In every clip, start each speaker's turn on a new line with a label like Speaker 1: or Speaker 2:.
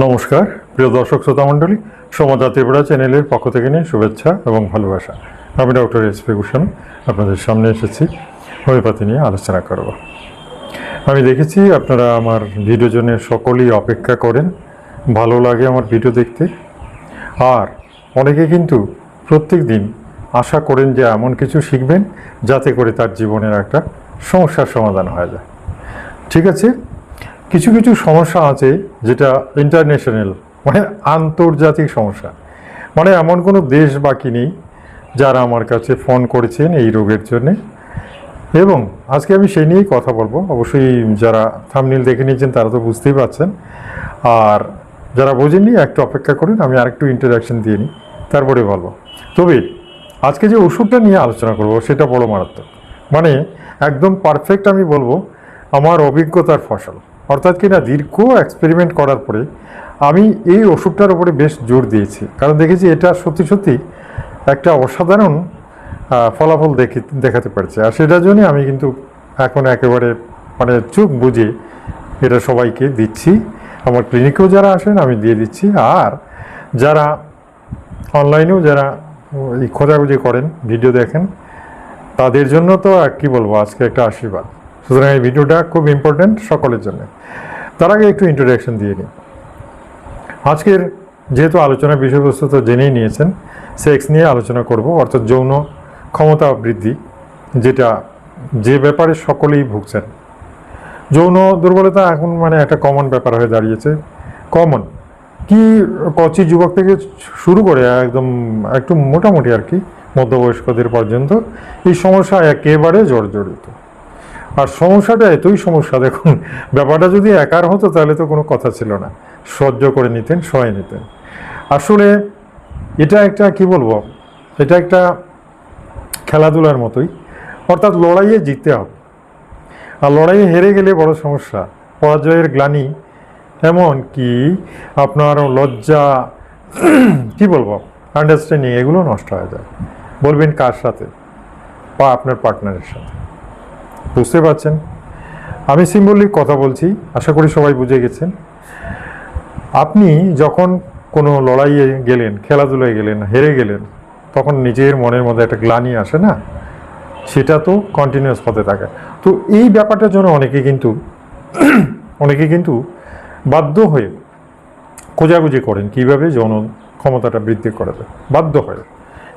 Speaker 1: নমস্কার, প্রিয় দর্শক শ্রোতা মণ্ডলী সমাজা ত্রিপুরা চ্যানেলের পক্ষ থেকে নিয়ে শুভেচ্ছা এবং ভালোবাসা। আমি ডক্টর এস পি ভূষণ, আপনাদের সামনে এসেছি হোমিওপ্যাথি নিয়ে আলোচনা করব। আমি দেখেছি আপনারা আমার ভিডিও জন্য সকলেই অপেক্ষা করেন, ভালো লাগে আমার ভিডিও দেখতে। আর অনেকে কিন্তু প্রত্যেক দিন আশা করেন যে এমন কিছু শিখবেন, যাতে করে তার জীবনের একটা সমস্যার সমাধান হয়ে যায়। ঠিক আছে? কিছু কিছু সমস্যা আছে যেটা ইন্টারন্যাশনাল মানে আন্তর্জাতিক সমস্যা। মানে এমন কোনো দেশ বাকি নেই যারা আমার কাছে ফোন করেছেন এই রোগের জন্যে। এবং আজকে আমি সেই নিয়েই কথা বলব। অবশ্যই যারা থামনিল দেখে নিয়েছেন তারা তো বুঝতেই পারছেন। আর যারা বোঝেননি, একটু অপেক্ষা করুন, আমি আরেকটু ইন্টারাকশন দিয়ে নিই। তারপরে বলব। তবে আজকে যে ওষুধটা নিয়ে আলোচনা করব, সেটা বড় মারাত্মক। মানে একদম পারফেক্ট আমি বলব, আমার অভিজ্ঞতার ফসল। অর্থাৎ কিনা দীর্ঘ এক্সপেরিমেন্ট করার পরে আমি এই ওষুধটার উপরে বেশ জোর দিয়েছি। কারণ দেখেছি এটা সত্যি সত্যি একটা অসাধারণ ফলাফল দেখে, দেখাতে পারছে। আর সেটার জন্য আমি কিন্তু এখন একেবারে মানে চোখ বুঝে এটা সবাইকে দিচ্ছি। আমার ক্লিনিকেও যারা আসেন, আমি দিয়ে দিচ্ছি। আর যারা অনলাইনেও যারা খোঁজাখুঁজি করেন, ভিডিও দেখেন, তাদের জন্য তো আর কি বলব, আজকে একটা আশীর্বাদ। সুতরাং এই ভিডিওটা খুব ইম্পর্ট্যান্ট সকলের জন্য। তার আগে একটু ইন্ট্রোডাকশন দিয়ে নিই। আজকের যেহেতু আলোচনার বিষয়বস্তু তো জেনেই নিয়েছেন সেক্স নিয়ে আলোচনা করব, অর্থাৎ যৌন ক্ষমতা বৃদ্ধি, যেটা যে ব্যাপারে সকলেই ভুগছেন। যৌন দুর্বলতা এখন মানে একটা কমন ব্যাপার হয়ে দাঁড়িয়েছে। কমন কি কচি যুবক থেকে শুরু করে একদম একটু মোটামুটি আর কি, মধ্যবয়স্কদের পর্যন্ত এই সমস্যা একেবারে জর্জরিত। আর সমস্যাটা এতই সমস্যা, দেখুন, ব্যাপারটা যদি একার হতো তাহলে তো কোনো কথা ছিল না। সহ্য করে নিতেন সয়ে নিতেন। আসলে এটা একটা, কি বলব, এটা একটা খেলাধুলার মতোই। অর্থাৎ লড়াইয়ে জিততে হবে। আর লড়াইয়ে হেরে গেলে বড় সমস্যা। পরাজয়ের গ্লানি এমন কি আপনার লজ্জা, কি বলব আন্ডারস্ট্যান্ডিং এগুলো নষ্ট হয়ে যায়। বলবেন কার সাথে? বা আপনার পার্টনারের সাথে। বুঝতে পারছেন। আমি সিম্বলিক কথা বলছি, আশা করি সবাই বুঝে গেছেন। আপনি যখন কোনো লড়াইয়ে গেলেন, খেলাধুলায় গেলেন, হেরে গেলেন, তখন নিজের মনের মধ্যে একটা গ্লানি আসে না? সেটা তো কন্টিনিউয়াস হতে থাকে। তো এই ব্যাপারটার জন্য অনেকে কিন্তু অনেকে কিন্তু বাধ্য হয়ে খোঁজাখুঁজি করেন, কীভাবে যৌন ক্ষমতাটা বৃদ্ধি করা যায় বাধ্য হয়ে।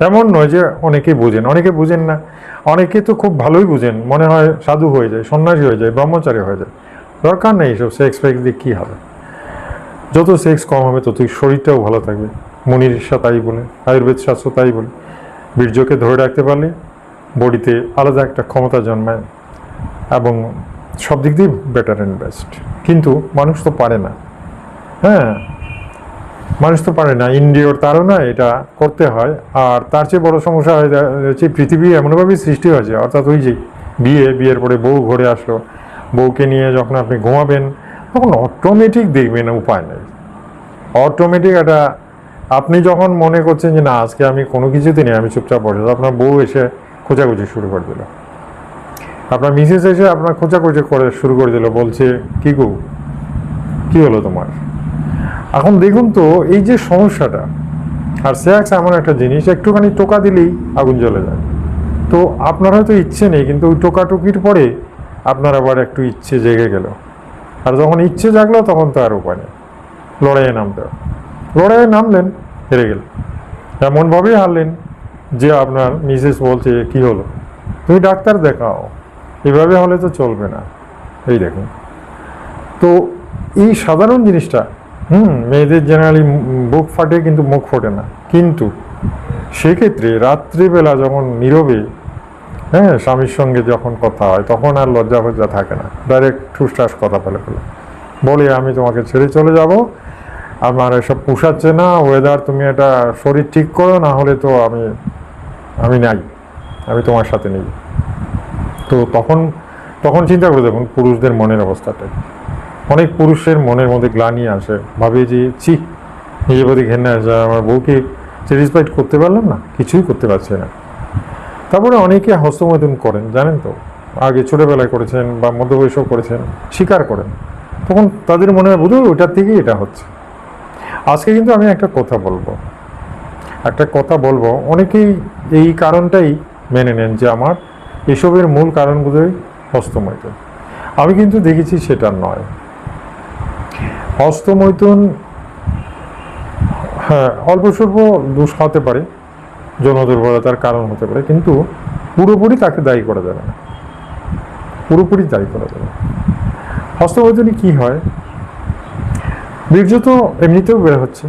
Speaker 1: এমন নয় যে অনেকে বোঝেন, অনেকে বুঝেন না। অনেকে তো খুব ভালোই বুঝেন, মনে হয় সাধু হয়ে যায়, সন্ন্যাসী হয়ে যায়, ব্রহ্মচারী হয়ে যায়। দরকার নেই এসব সেক্স ফেক্স দিয়ে কী হবে। যত সেক্স কম হবে ততই শরীরটাও ভালো থাকবে। মনিষা তাই বলে, আয়ুর্বেদ শাস্ত্র তাই বলে। বীর্যকে ধরে রাখতে পারলে বডিতে আলাদা একটা ক্ষমতা জন্মায় এবং সব দিক দিয়ে বেটার অ্যান্ড বেস্ট কিন্তু মানুষ তো পারে না। হ্যাঁ মানুষ তো পারে না, ইন্দ্রিয়র তারও না এটা করতে হয়। আর তার চেয়ে বড় সমস্যা হয়ে হচ্ছে পৃথিবী এমনভাবেই সৃষ্টি হয়েছে, অর্থাৎ ওই যে বিয়ে, বিয়ের পরে বউ ঘরে আসলো, বউকে নিয়ে যখন আপনি ঘুমাবেন, তখন অটোমেটিক দেখবেন উপায় নেই। অটোমেটিক একটা, আপনি যখন মনে করছেন যে না, আজকে আমি কোনো কিছুতে নেই, আমি চুপচাপ বসে আপনার বউ এসে খোঁজাখুঁজি শুরু করে দিল। আপনার মিসেস এসে আপনার খোঁজাখুঁজি করে শুরু করে দিল, বলছে, কি গো? কি হলো তোমার? এখন দেখুন তো, এই যে সমস্যাটা, আর সেক্স এমন একটা জিনিস, একটুখানি টোকা দিলেই আগুন জ্বলে যায়। তো আপনার হয়তো ইচ্ছে নেই, কিন্তু ওই টোকাটুকির পরে আপনার আবার একটু ইচ্ছে জেগে গেল। আর যখন ইচ্ছে জাগলো, তখন তো আর উপায় নেই। লড়াইয়ে নামতে লড়াইয়ে নামলেন, হেরে গেলেন। এমনভাবেই হারলেন যে আপনার মিসেস বলছে, কি হলো? তুমি ডাক্তার দেখাও। এভাবে হলে তো চলবে না। এই দেখুন। তো এই সাধারণ জিনিসটা হুম, মেয়েদের জেনারেলি বুক ফাটে কিন্তু মুখ ফোটে না। কিন্তু সেক্ষেত্রে রাত্রিবেলা যখন নীরবে হ্যাঁ স্বামীর সঙ্গে যখন কথা হয়, তখন আর লজ্জা ফজ্জা থাকে না। ডাইরেক্ট ঠুসঠাস কথা বলে ফেলে। বলে, আমি তোমাকে ছেড়ে চলে যাব। আমার এসব পোষাচ্ছে না। ওয়েদার তুমি এটা শরীর ঠিক করো, না হলে তো আমি আমি নাই। আমি তোমার সাথে নেই। তো তখন তখন চিন্তা করে দেখুন পুরুষদের মনের অবস্থাটা অনেক পুরুষের মনের মধ্যে গ্লানি আসে। ভাবে যে, ছি, নিজের প্রতি ঘেন্না আসে। আমার বউকে স্যাটিসফাইড করতে পারলাম না, কিছুই করতে পারছে না। তারপরে অনেকে হস্তমৈথুন করেন, জানেন তো? আগে ছোটোবেলায় করেছেন বা মধ্যবয়সেও করেছেন স্বীকার করেন। তখন তাদের মনে হয় বোধহয় ওইটার থেকেই এটা হচ্ছে। আজকে কিন্তু আমি একটা কথা বলব। একটা কথা বলব, অনেকেই এই কারণটাই মেনে নেন যে, আমার এসবের মূল কারণগুলোই হস্তমৈথুন। আমি কিন্তু দেখেছি সেটা নয়। হস্তমৈথুন হ্যাঁ অল্প স্বল্প দোষ হতে পারে যৌন দুর্বলতার কারণ হতে পারে, কিন্তু পুরোপুরি তাকে দায়ী করা যাবে না। পুরোপুরি দায়ী করা যাবে হস্তমৈথুনে কি হয়? বীর্য তো এমনিতেও বের হচ্ছে,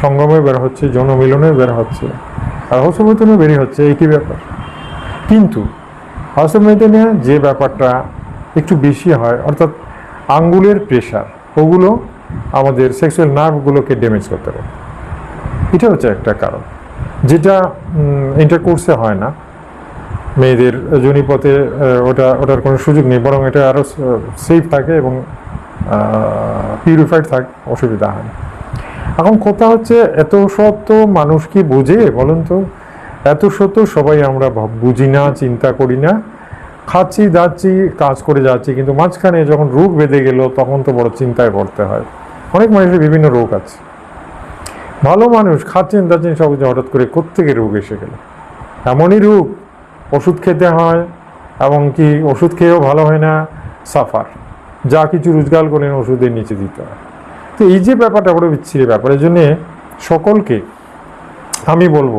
Speaker 1: সঙ্গমে বের হচ্ছে যৌন বের হচ্ছে, আর হস্তমৈথুনে বেরিয়ে হচ্ছে একই ব্যাপার। কিন্তু হস্তমৈথুনে যে ব্যাপারটা একটু বেশি হয়, অর্থাৎ আঙ্গুলের প্রেশার ওগুলো আমাদের সেক্সুয়াল নার্ভগুলোকে ড্যামেজ করতে পারে। এটা হচ্ছে একটা কারণ। যেটা ইন্টারকোর্সে হয় না। মেয়েদের জনিপথে ওটা, ওটার কোনো সুযোগ নেই, বরং এটা আরও সেফ থাকে এবং পিউরিফাইড থাকে, অসুবিধা হয় না। এখন কথা হচ্ছে, এত সত্য মানুষ কি বোঝে বলুন তো? এত সত্য সবাই আমরা বুঝি না, চিন্তা করি না। খাচ্ছি দাচ্ছি কাজ করে যাচ্ছি, কিন্তু মাঝখানে যখন রোগ বেঁধে গেল, তখন তো বড় চিন্তায় পড়তে হয়। অনেক মানুষের বিভিন্ন রোগ আছে। ভালো মানুষ খাচ্ছেন দাচ্ছেন সব কিছু হঠাৎ করে কোত্থেকে রোগ এসে গেল? এমনই রোগ, ওষুধ খেতে হয়, এবং কি ওষুধ খেয়েও ভালো হয় না, সাফার। যা কিছু রোজগার করেন ওষুধের নিচে দিতে হয়। তো এই যে ব্যাপারটা বড় বিচ্ছিরি ব্যাপার এই জন্যে সকলকে আমি বলব,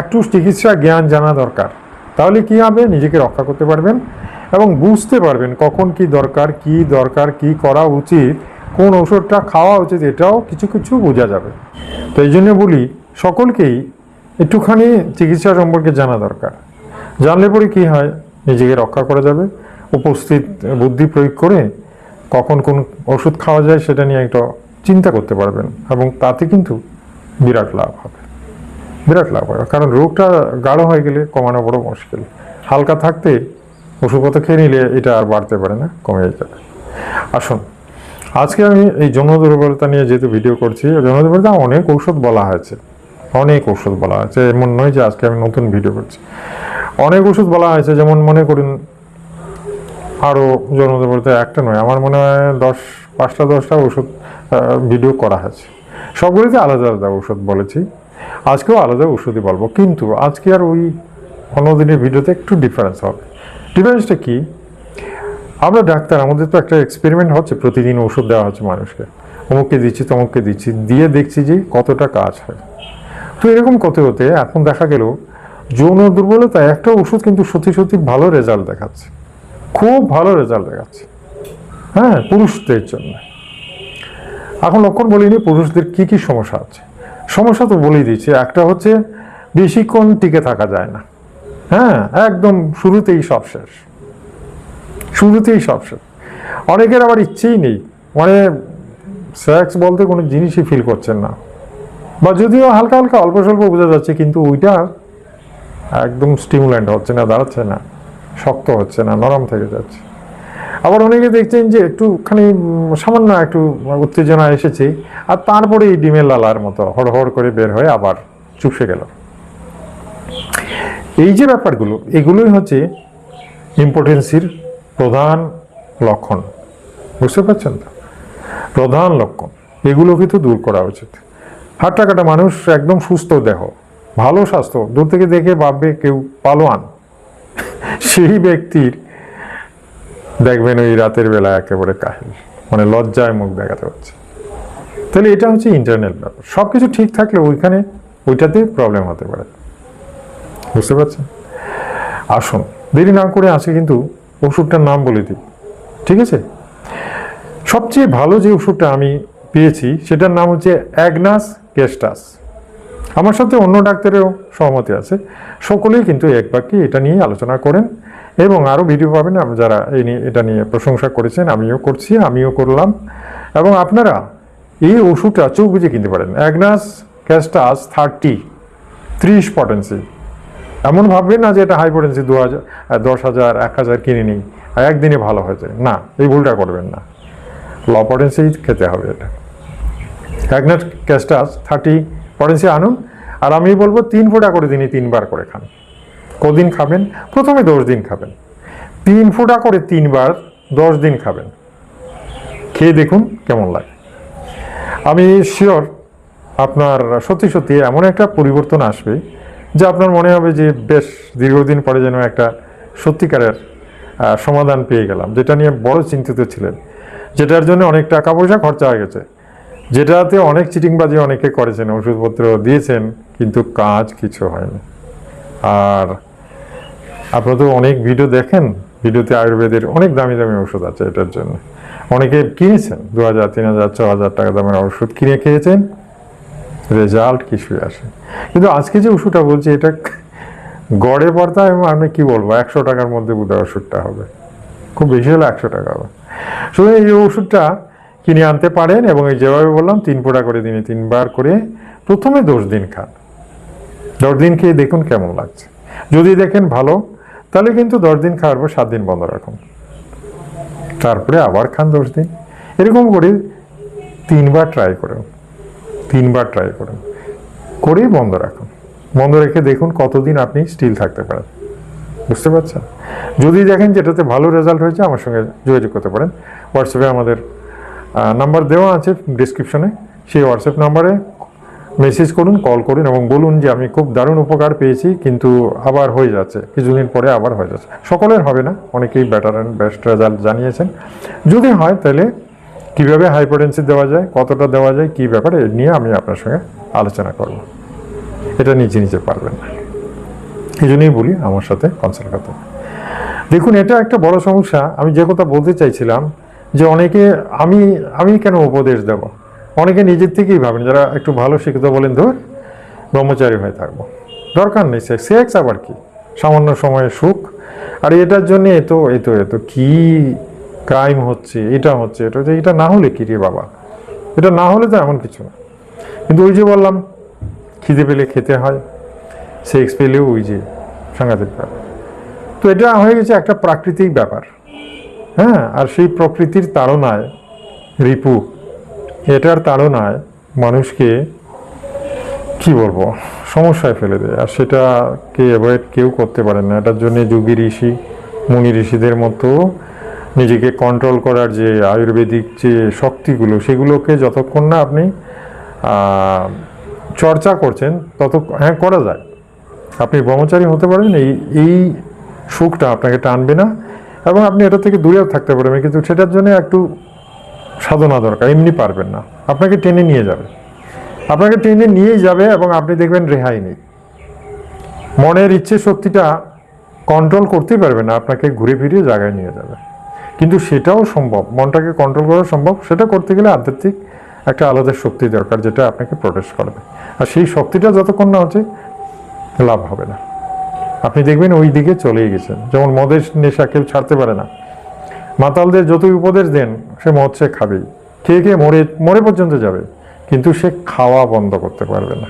Speaker 1: একটু চিকিৎসা জ্ঞান জানা দরকার। তাহলে কি হবে? নিজেকে রক্ষা করতে পারবেন এবং বুঝতে পারবেন কখন কি দরকার কি দরকার, কি করা উচিত, কোন ওষুধটা খাওয়া উচিত এটাও কিছু কিছু বোঝা যাবে। তো এই জন্য বলি, সকলকেই একটুখানি চিকিৎসা সম্পর্কে জানা দরকার। জানলে পরে কি হয়? নিজেকে রক্ষা করা যাবে। উপস্থিত বুদ্ধি প্রয়োগ করে কখন কোন ওষুধ খাওয়া যায় সেটা নিয়ে একটা চিন্তা করতে পারবেন এবং তাতে কিন্তু বিরাট লাভ হবে। বিরাট লাভ হয়। কারণ রোগটা গাঢ় হয়ে গেলে কমানো বড় মুশকিল। হালকা থাকতে ওষুধপত্র খেয়ে নিলে এটা আর বাড়তে পারে না কমে যাবে। আসুন, আজকে আমি এই যৌন দুর্বলতা নিয়ে যেহেতু ভিডিও করছি যৌন দুর্বলতা অনেক ঔষধ বলা হয়েছে। অনেক ওষুধ বলা হয়েছে, এমন নয় যে আজকে আমি নতুন ভিডিও করছি। অনেক ওষুধ বলা হয়েছে, যেমন মনে করুন, আরও যৌন দুর্বলতা একটা নয়, আমার মনে হয় দশ, পাঁচটা, দশটা ওষুধ ভিডিও করা হয়েছে। সবগুলিতে আলাদা আলাদা ওষুধ বলেছি। আজকেও আলাদা ওষুধই বলব, কিন্তু আজকে আর ওই অন্যদিনের ভিডিওতে একটু ডিফারেন্স হবে। ডিফারেন্সটা কি? আমরা ডাক্তার, আমাদের তো একটা এক্সপেরিমেন্ট হচ্ছে, প্রতিদিন ওষুধ দেওয়া হচ্ছে মানুষকে। অমুককে দিচ্ছি, তমুককে দিচ্ছি, দিয়ে দেখছি যে কতটা কাজ হয়। তো এরকম করতে হতে এখন দেখা গেল, যৌন দুর্বলতা একটা ওষুধ কিন্তু সত্যি সত্যি ভালো রেজাল্ট দেখাচ্ছে। খুব ভালো রেজাল্ট দেখাচ্ছে। হ্যাঁ পুরুষদের জন্য। এখন লক্ষণ বলিনি, পুরুষদের কি কি সমস্যা আছে? সমস্যা তো বলেই দিচ্ছি, একটা হচ্ছে বেশিক্ষণ টিকে থাকা যায় না। হ্যাঁ একদম শুরুতেই সব শেষ। শুরুতেই সব শেষ। অনেকের আবার ইচ্ছেই নেই। মানে সেক্স বলতে কোনো জিনিসই ফিল করছেন না। বা যদিও হালকা হালকা অল্প স্বল্প বোঝা যাচ্ছে, কিন্তু ওইটা একদম স্টিমুল্যান্ট হচ্ছে না, দাঁড়াচ্ছে না, শক্ত হচ্ছে না, নরম থেকে যাচ্ছে। আবার অনেকে দেখছেন যে একটুখানি সামান্য একটু উত্তেজনা এসেছে, আর তারপরে এই ডিমের লালার মতো হড় হড় করে বের হয়ে আবার চুপসে গেল। এই যে ব্যাপারগুলো, এগুলোই হচ্ছে ইম্পর্টেন্সির প্রধান লক্ষণ। বুঝতে পারছেন তো? প্রধান লক্ষণ এগুলোকে তো দূর করা উচিত। হাটটা কাটা মানুষ একদম সুস্থ দেহ, ভালো স্বাস্থ্য, দূর থেকে দেখে ভাববে কেউ পালোয়ান। সেই ব্যক্তির দেখবেন ওই রাতের বেলা একেবারে কাহিল মানে লজ্জায় মুখ দেখাতে হচ্ছে। তাহলে এটা হচ্ছে ইন্টারনেট ব্যাপার। সব কিছু ঠিক থাকলে ওইখানে ওইটাতে প্রবলেম হতে পারে। বুঝতে পারছেন? আসুন, দেরি না করে আসে কিন্তু ওষুধটার নাম বলে দিই। ঠিক আছে? সবচেয়ে ভালো যে ওষুধটা আমি পেয়েছি, সেটার নাম হচ্ছে অ্যাগনাস কেস্টাস আমার সাথে অন্য ডাক্তারেরও সহমতি আছে। সকলেই কিন্তু এক বাক্যে এটা নিয়ে আলোচনা করেন। এবং আরও ভিডিও পাবেন যারা এই নিয়ে, এটা নিয়ে প্রশংসা করেছেন, আমিও করছি, আমিও করলাম। এবং আপনারা এই ওষুধটা চোখ বুঝে কিনতে পারেন। অ্যাগনাস ক্যাস্টাস থার্টি ত্রিশ পটেন্সি এমন ভাববেন না যে এটা হাই পটেন্সি দু হাজার দশ হাজার, এক হাজার কিনে নিই আর একদিনে ভালো হয়ে যায়। না, এই ভুলটা করবেন না। ল পটেন্সি খেতে হবে এটা। অ্যাগনাস ক্যাস্টাস থার্টি পটেন্সি আনুন। আর আমি বলব তিন ফোঁটা করে দিনই তিনবার করে খান। কদিন খাবেন? প্রথমে দশ দিন খাবেন। তিন ফোঁটা করে তিনবার দশ দিন খাবেন। খেয়ে দেখুন কেমন লাগে। আমি শিওর আপনার সত্যি সত্যি এমন একটা পরিবর্তন আসবে, যে আপনার মনে হবে যে বেশ দীর্ঘদিন পরে যেন একটা সত্যিকারের সমাধান পেয়ে গেলাম। যেটা নিয়ে বড় চিন্তিত ছিলেন। যেটার জন্য অনেক টাকা পয়সা খরচা হয়ে গেছে। যেটাতে অনেক চিটিংবাজি অনেকে করেছেন, ওষুধপত্র দিয়েছেন, কিন্তু কাজ কিছু হয়নি। আর আপনারা তো অনেক ভিডিও দেখেন ভিডিওতে আয়ুর্বেদের অনেক দামি দামি ওষুধ আছে এটার জন্য। অনেকে কিনেছেন দু হাজার তিন হাজার ছ হাজার টাকা দামের ওষুধ কিনে খেয়েছেন রেজাল্ট কিছুই আসে। কিন্তু আজকে যে ওষুধটা বলছি, এটা গড়ে পড়তা এবং আমি কি বলব, একশো টাকার মধ্যে বোধহয় ওষুধটা হবে। খুব বেশি হলে একশো টাকা হবে। শুধু এই ওষুধটা কিনে আনতে পারেন এবং এই যেভাবে বললাম, তিন ফোঁটা করে দিনে তিনবার করে প্রথমে দশ দিন খান। দশ দিন খেয়ে দেখুন কেমন লাগছে। যদি দেখেন ভালো তাহলে কিন্তু দশ দিন খাওয়ার পর সাত দিন বন্ধ রাখুন। তারপরে আবার খান দশ দিন। এরকম করে তিনবার ট্রাই করুন। তিনবার ট্রাই করুন। করেই বন্ধ রাখুন। বন্ধ রেখে দেখুন কতদিন আপনি স্টিল থাকতে পারেন। বুঝতে পারছেন? যদি দেখেন যেটাতে ভালো রেজাল্ট হয়েছে, আমার সঙ্গে যোগাযোগ করতে পারেন। হোয়াটসঅ্যাপে আমাদের নাম্বার দেওয়া আছে ডিসক্রিপশনে সেই হোয়াটসঅ্যাপ নাম্বারে মেসেজ করুন, কল করুন এবং বলুন যে আমি খুব দারুণ উপকার পেয়েছি, কিন্তু আবার হয়ে যাচ্ছে, কিছুদিন পরে আবার হয়ে যাচ্ছে। সকলের হবে না, অনেকেই বেটার অ্যান্ড বেস্ট রেজাল্ট জানিয়েছেন। যদি হয় তাহলে কীভাবে হাইপারটেন্সি দেওয়া যায়, কতটা দেওয়া যায়, কী ব্যাপারে, এ নিয়ে আমি আপনার সঙ্গে আলোচনা করব। এটা নিজে নিজে পারবেন না। এই জন্যই বলি আমার সাথে কনসাল্ট করতে। দেখুন, এটা একটা বড় সমস্যা। আমি যে কথা বলতে চাইছিলাম যে অনেকে, আমি আমি কেন উপদেশ দেব? অনেকে নিজের থেকেই ভাবেন, যারা একটু ভালো শিক্ষিত বলেন, ধর, ব্রহ্মচারী হয়ে থাকব। দরকার নেই সেক্স সেক্স আবার কি? সামান্য সময়ে সুখ। আর এটার জন্য এত এত এত কি ক্রাইম হচ্ছে, এটা হচ্ছে এটা হচ্ছে, এটা না হলে কি রে বাবা? এটা না হলে তো এমন কিছু না। কিন্তু ওই যে বললাম, খিদে পেলে খেতে হয় সেক্স পেলেও ওই যে সাংঘাতিক ব্যাপার। তো এটা হয়ে গেছে একটা প্রাকৃতিক ব্যাপার। হ্যাঁ আর সেই প্রকৃতির তাড়নায় রিপু এটার তাড়নায় মানুষকে কি বলব, সমস্যায় ফেলে দেয়। আর সেটাকে অ্যাভয়েড কেউ করতে পারে না। এটার জন্য যোগী ঋষি, মুনি ঋষিদের মতো নিজেকে কন্ট্রোল করার যে আয়ুর্বেদিক যে শক্তিগুলো, সেগুলোকে যতক্ষণ না আপনি চর্চা করছেন তত হ্যাঁ করা যায়। আপনি ব্রহ্মচারী হতে পারেন, এই এই সুখটা আপনাকে টানবে না। এবং আপনি এটা থেকে দূরেও থাকতে পারবেন। কিন্তু সেটার জন্য একটু সাধনা দরকার, এমনি পারবেন না। আপনাকে টেনে নিয়ে যাবে। আপনাকে টেনে নিয়েই যাবে এবং আপনি দেখবেন রেহাই নেই। মনের ইচ্ছে শক্তিটা কন্ট্রোল করতেই পারবে না, আপনাকে ঘুরে ফিরিয়ে জায়গায় নিয়ে যাবে। কিন্তু সেটাও সম্ভব, মনটাকে কন্ট্রোল করা সম্ভব। সেটা করতে গেলে আধ্যাত্মিক একটা আলাদা শক্তি দরকার যেটা আপনাকে প্রোটেস্ট করবে। আর সেই শক্তিটা যতক্ষণ না হচ্ছে, লাভ হবে না। আপনি দেখবেন ওই দিকে চলেই গেছেন। যেমন মদের নেশা কেউ ছাড়তে পারে না। মাতালদের যতই উপদেশ দেন, সে মদ সে খাবেই। খেয়ে খেয়ে মরে মরে পর্যন্ত যাবে, কিন্তু সে খাওয়া বন্ধ করতে পারবে না।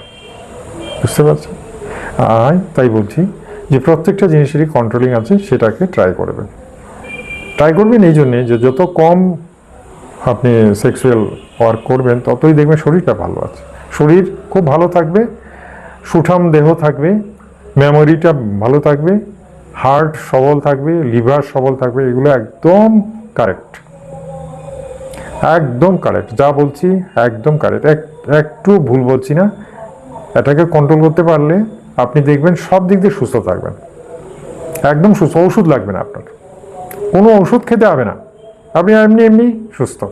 Speaker 1: বুঝতে পারছেন? আর তাই বলছি যে প্রত্যেকটা জিনিসেরই কন্ট্রোলিং আছে, সেটাকে ট্রাই করবেন। ট্রাই করবেন এই জন্যে যে যত কম আপনি সেক্সুয়াল ওয়ার্ক করবেন, ততই দেখবেন শরীরটা ভালো আছে। শরীর খুব ভালো থাকবে, সুঠাম দেহ থাকবে মেমোরিটা ভালো থাকবে হার্ট সবল থাকবে, লিভার সবল থাকবে, এগুলো একদম কারেক্ট। একদম কারেক্ট, যা বলছি একদম কারেক্ট। এক, একটু ভুল বলছি না, এটাকে কন্ট্রোল করতে পারলে আপনি দেখবেন সব দিক দিয়ে সুস্থ থাকবেন। একদম সুস্থ, ওষুধ লাগবে না আপনার। কোনো ওষুধ খেতে হবে না। আপনি এমনি এমনি সুস্থ।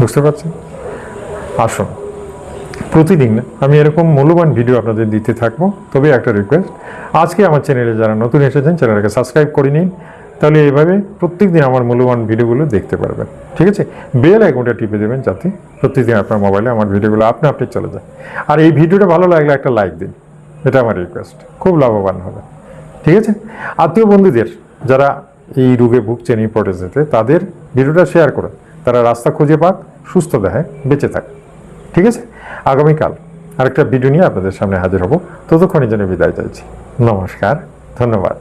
Speaker 1: বুঝতে পারছেন? আসুন। প্রতিদিন আমি এরকম মূল্যবান ভিডিও আপনাদের দিতে থাকব। তবে একটা রিকোয়েস্ট আজকে আমার চ্যানেলে যারা নতুন এসেছেন চ্যানেলটাকে সাবস্ক্রাইব করে নিন। তাহলে এইভাবে প্রত্যেকদিন আমার মূল্যবান ভিডিওগুলো দেখতে পারবেন। ঠিক আছে? বেল আইকনটা টিপে দেবেন যাতে প্রত্যেকদিন আপনার মোবাইলে আমার ভিডিওগুলো আপনি আপনি চলে যায়। আর এই ভিডিওটা ভালো লাগলে একটা লাইক দিন। এটা আমার রিকোয়েস্ট খুব লাভবান হবে। ঠিক আছে? আত্মীয় বন্ধুদের, যারা এই রোগে ভুগছেন ইম্পর্টেন্সেতে তাদের ভিডিওটা শেয়ার করুন। তারা রাস্তা খুঁজে পাক, সুস্থ দেহে বেঁচে থাক। ঠিক আছে? আগামীকাল আরেকটা ভিডিও নিয়ে আপনাদের সামনে হাজির হব। ততক্ষণের জন্য বিদায় চাইছি। নমস্কার ধন্যবাদ।